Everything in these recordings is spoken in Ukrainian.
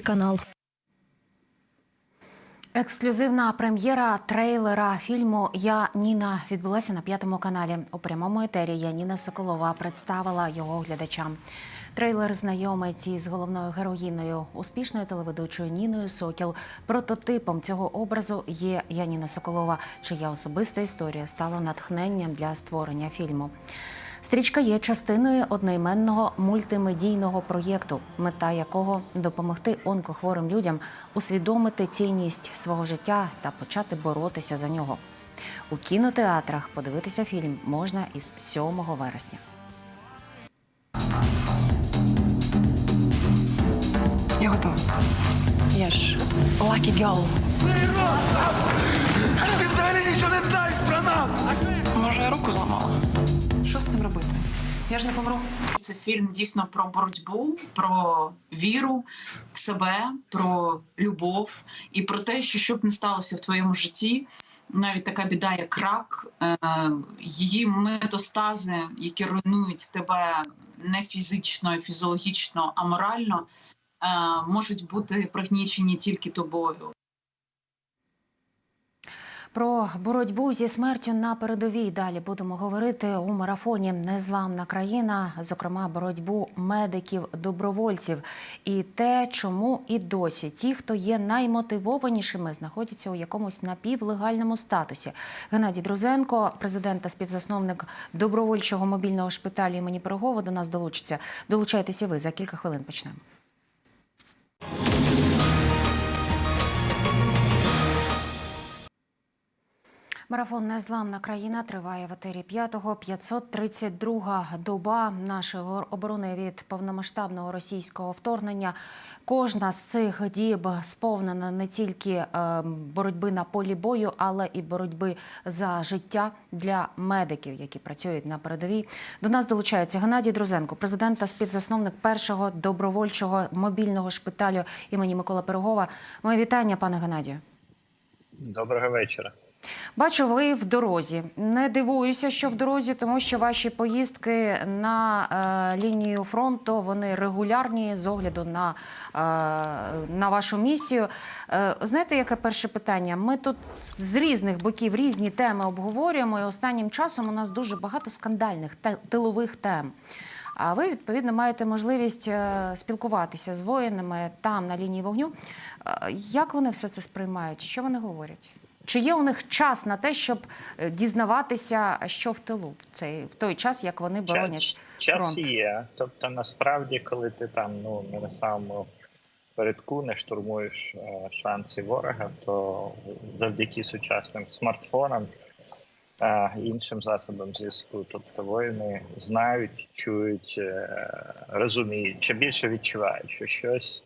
канал. Ексклюзивна прем'єра трейлера фільму Я Ніна відбулася на п'ятому каналі. У прямому етері Я Ніна Соколова представила його глядачам. Трейлер знайомить із головною героїною, успішною телеведучою Ніною Сокіл. Прототипом цього образу є Яніна Соколова, чия особиста історія стала натхненням для створення фільму. Стрічка є частиною одноіменного мультимедійного проєкту, мета якого допомогти онкохворим людям усвідомити цінність свого життя та почати боротися за нього. У кінотеатрах подивитися фільм можна із 7 вересня. Я готова. Я ж lucky girl. Ти взагалі нічого не знаєш про нас! Може, я руку зламала? Робити? Я ж не помру. Це фільм дійсно про боротьбу, про віру в себе, про любов і про те, що що б не сталося в твоєму житті, навіть така біда, як рак, е, її метастази, які руйнують тебе не фізично, фізіологічно, а морально, е, можуть бути пригнічені тільки тобою. Про боротьбу зі смертю на передовій далі будемо говорити у марафоні Незламна країна, зокрема боротьбу медиків, добровольців і те, чому і досі ті, хто є наймотивованішими, знаходяться у якомусь напівлегальному статусі. Геннадій Друзенко, президент та співзасновник добровольчого мобільного шпиталю імені Пирогова, до нас долучиться. Долучайтеся ви за кілька хвилин. Почнемо. Марафон Незламна країна триває в етері 5-го. 532 доба нашої оборони від повномасштабного російського вторгнення. Кожна з цих діб сповнена не тільки е, боротьби на полі бою, але і боротьби за життя для медиків, які працюють на передовій. До нас долучається Геннадій Друзенко, президент та співзасновник першого добровольчого мобільного шпиталю імені Микола Пирогова. Моє вітання, пане Геннадію. Доброго вечора. Бачу, ви в дорозі. Не дивуюся, що в дорозі, тому що ваші поїздки на е, лінію фронту вони регулярні з огляду на, е, на вашу місію. Е, знаєте, яке перше питання? Ми тут з різних боків різні теми обговорюємо, і останнім часом у нас дуже багато скандальних те- тилових тем. А ви відповідно маєте можливість е, спілкуватися з воїнами там на лінії вогню. Е, Як вони все це сприймають? Що вони говорять? Чи є у них час на те, щоб е, дізнаватися, що в тилу в цей в той час, як вони боронять час фронт? є. Тобто, насправді, коли ти там ну не на самому передку не штурмуєш е, шанси ворога, то завдяки сучасним смартфонам е, іншим засобам зв'язку, тобто воїни знають, чують, розуміють, чи більше відчувають, що щось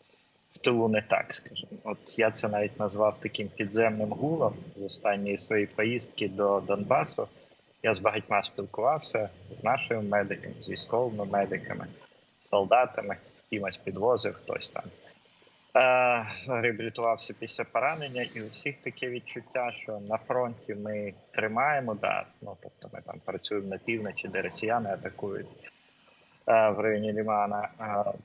тилу не так, скажімо. От я це навіть назвав таким підземним гулом з останньої своєї поїздки до Донбасу. Я з багатьма спілкувався з нашими медиками, з військовими медиками, з солдатами, кимось підвозив, хтось там е, реабілітувався після поранення, і у всіх таке відчуття, що на фронті ми тримаємо, да, ну тобто ми там працюємо на півночі, де росіяни атакують в районі Лімана,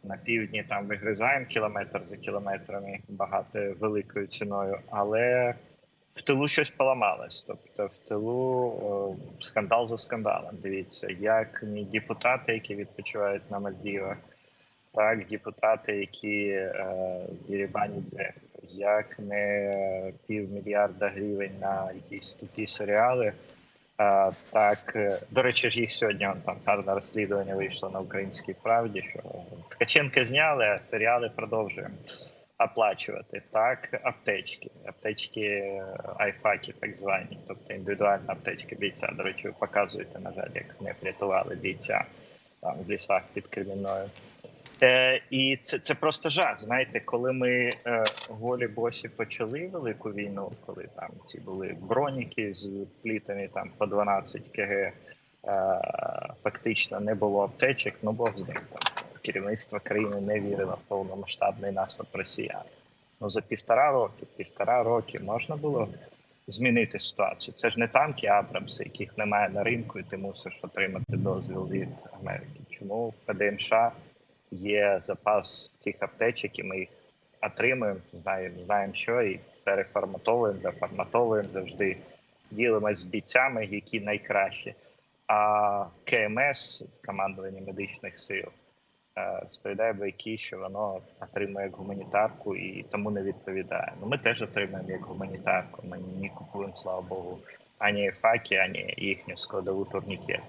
на півдні там вигризаємо кілометр за кілометрами, багато великою ціною, але в тилу щось поламалось. Тобто в тилу о, скандал за скандалом. Дивіться, як депутати, які відпочивають на Мальдівах, так депутати, які е, дірібанять землю, як не півмільярда гривень на якісь тупі серіали. Так, е, до речі, ж їх сьогодні там гарне розслідування вийшло на українській правді, що Ткаченка зняли, а серіали продовжуємо оплачувати. Так, аптечки, аптечки е, айфаки, так звані, тобто індивідуальна аптечка бійця. До речі, ви показуєте, на жаль, як вони врятували бійця там в лісах під Кремінною. Е, і це, це просто жах. Знаєте, коли ми е, голі босі почали велику війну, коли там ці були броніки з плітами там по 12 кг, е, фактично не було аптечок, ну бог з ним там керівництво країни не вірило в повномасштабний наступ росіян. Ну за півтора роки, півтора роки можна було змінити ситуацію. Це ж не танки Абрамси, яких немає на ринку, і ти мусиш отримати дозвіл від Америки. Чому в ПДМШ є запас цих аптечок, і ми їх отримуємо, знаємо, знаємо, що і переформатовуємо, деформатовуємо завжди. Ділимось з бійцями, які найкращі. А КМС командування медичних сил е, розповідає байки, що воно отримує як гуманітарку і тому не відповідає. Ну ми теж отримуємо як гуманітарку. Ми не купуємо, слава Богу, ані факи, ані їхню складову турнікет.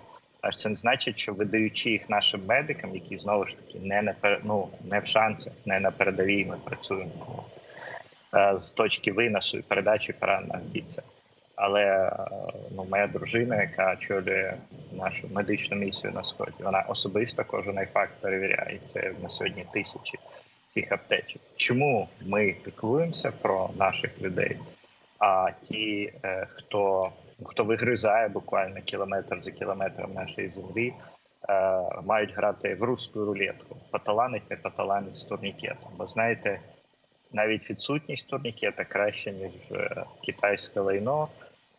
Аж це не значить, що видаючи їх нашим медикам, які знову ж таки не на ну, не в шансах, не на передовій, ми працюємо е, з точки виносу і передачі поранених бійця. Але е, ну, моя дружина, яка очолює нашу медичну місію на сході, вона особисто кожен факт перевіряє. І це на сьогодні тисячі цих аптечок. Чому ми піклуємося про наших людей? А ті, е, хто хто вигризає буквально кілометр за кілометром нашої землі, е, мають грати в русську рулетку, поталанить, не поталанить з турнікетом. Бо знаєте, навіть відсутність турнікета краще, ніж е, китайське лайно,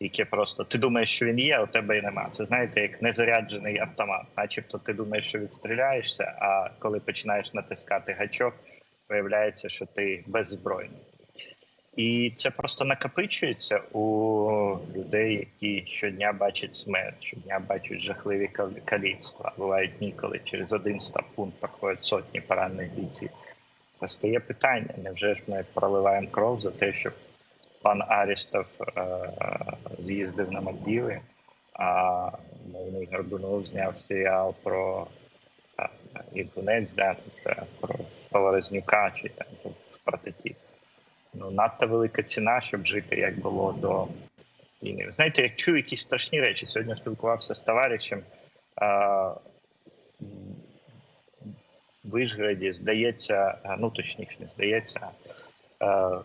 яке просто ти думаєш, що він є, а у тебе і нема. Це знаєте, як незаряджений автомат. Начебто ти думаєш, що відстріляєшся, а коли починаєш натискати гачок, виявляється, що ти беззбройний. І це просто накопичується у людей, які щодня бачать смерть, щодня бачать жахливі каліцтва. Бувають дні, коли через один стаб-пункт проходять сотні поранених бійців. Постає питання: невже ж ми проливаємо кров за те, щоб пан Арістов е- з'їздив на Мальдіви, а мовний Горбунов зняв серіал про е, Ігунець, да, про Поворознюка чи там про такі. Ну, надто велика ціна, щоб жити, як було до війни. Знаєте, як чую якісь страшні речі. Сьогодні спілкувався з товаришем. А, в Вишграді, здається, ну точніше, не здається, а,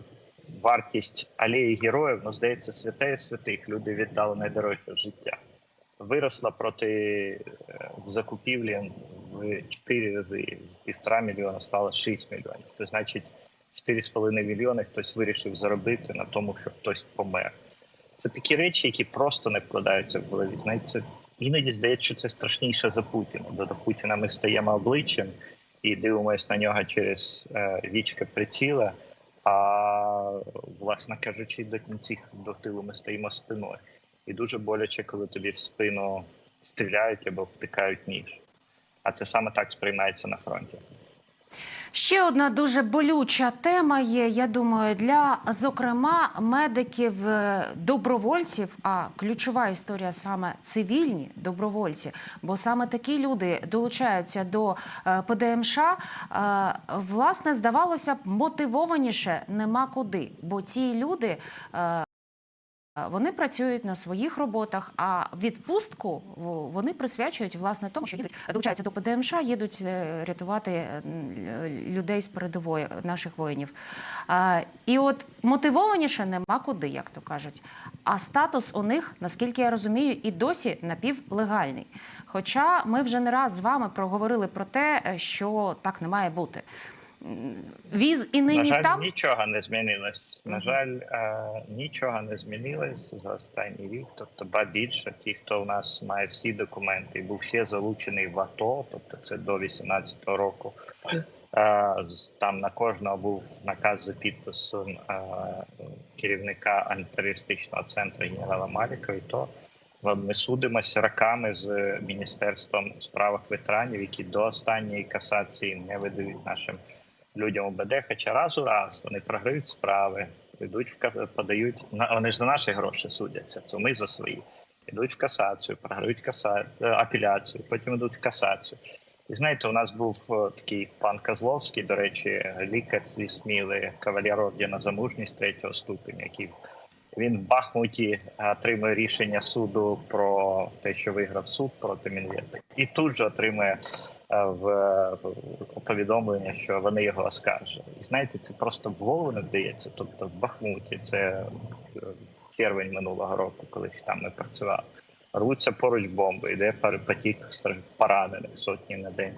вартість алеї героїв, ну, здається, святе святих. Люди віддали найдорожче життя. Виросла проти е, закупівлі в 4 рази з півтора мільйона стало 6 мільйонів. Це значить 4,5 мільйони хтось вирішив заробити на тому, що хтось помер. Це такі речі, які просто не вкладаються в голові. Знаєте, це іноді здається, що це страшніше за Путіна. До Путіна ми стаємо обличчям і дивимося на нього через е, вічка приціла. А власне кажучи, до кінців до тилу ми стоїмо спиною. І дуже боляче, коли тобі в спину стріляють або втикають ніж. А це саме так сприймається на фронті. Ще одна дуже болюча тема є. Я думаю, для зокрема медиків, е, добровольців. А ключова історія саме цивільні добровольці. Бо саме такі люди долучаються до е, ПДМШ. Е, Власне, здавалося б, мотивованіше нема куди, бо ці люди. Е, вони працюють на своїх роботах, а відпустку вони присвячують власне тому, що їдуть долучаються до ПДМШ, їдуть е, рятувати е, людей з передової наших воїнів. І от мотивованіше нема куди, як то кажуть. А статус у них, наскільки я розумію, і досі напівлегальний. Хоча ми вже не раз з вами проговорили про те, е, що так не має бути. Віз і На нині жаль, там. нічого не змінилось. На жаль, е, нічого не змінилось за останній рік. Тобто, ба більше, ті, хто в нас має всі документи, був ще залучений в АТО, тобто це до 18-го року. е, Там на кожного був наказ за підписом е, керівника антитерористичного центру генерала Малікова, і то ми судимося роками з міністерством у справах ветеранів, які до останньої касації не видають нашим людям ОБД, хоча раз у раз вони програють справи, йдуть в подають на вони ж за наші гроші судяться. Це ми за свої. Йдуть в касацію, програють каса... е, апеляцію, потім йдуть в касацію. І знаєте, у нас був е, такий пан Козловський, до речі, лікар зі Сміли, кавалер ордена за мужність третього ступеня, який він в Бахмуті е, отримує рішення суду про те, що виграв суд проти Мінвєта, і тут же отримує е, в повідомлення, що вони його оскаржили. І знаєте, це просто в голову не вдається. Тобто в Бахмуті це е, червень минулого року, коли там ми працювали. Рвуться поруч бомби, йде потік поранених сотні на день.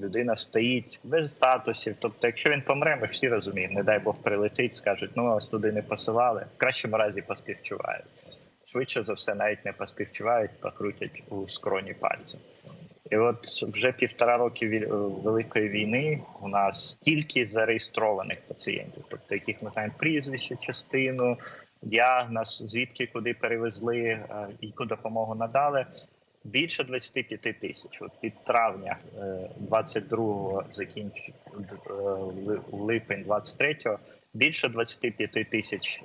Людина стоїть без статусів. Тобто, якщо він помре, ми всі розуміємо, не дай Бог прилетить, скажуть, ну ось туди не посилали. В кращому разі поспівчувають. Швидше за все, навіть не поспівчувають, покрутять у скроні пальцем. І от вже півтора роки е, великої війни у нас тільки зареєстрованих пацієнтів, тобто яких ми знаємо прізвище, частину, діагноз, звідки куди перевезли, е, яку допомогу надали. Більше 25 тисяч. От від травня 22-го закінч... е, ли- липень 23-го більше 25 тисяч